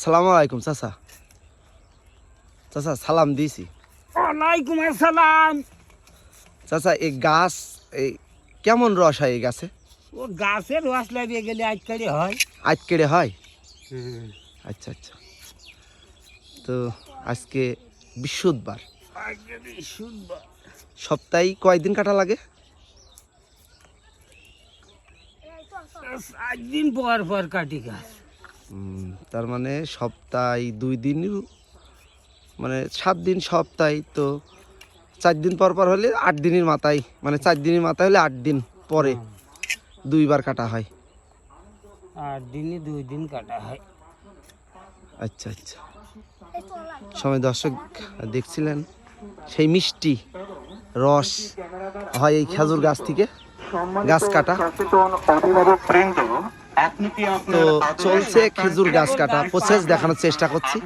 সালামু আলাইকুম চাচা। চাচা সালাম দিয়েছি। ওয়ালাইকুম আসসালাম। চাচা এই গাছ এই কেমন রস হয় এই গাছে? ও গাছের রস লাগিয়ে গেলে আজকালি হয়। আজকেড়ে হয়? আচ্ছা আচ্ছা। তো আজকে শুনব সপ্তাহে কয়দিন কাটা লাগে? সাত দিন পর পর কাটি গাছ। তার মানে সপ্তাহে দুই দিন মানে সাত দিন সপ্তাহে তো চার দিন পর পর হলে আট দিনের মাথায় মানে চার দিনের মাথায় হলে আট দিন পরে দুইবার কাটা হয়। আর দিনে দুই দিন কাটা হয়। আচ্ছা আচ্ছা। সময় দর্শক দেখছিলেন সেই মিষ্টি রস হয় এই খেজুর গাছ থেকে গাছ কাটা। তো চলছে খেজুর গাছ কাটা। প্রসেস দেখানোর চেষ্টা করছি।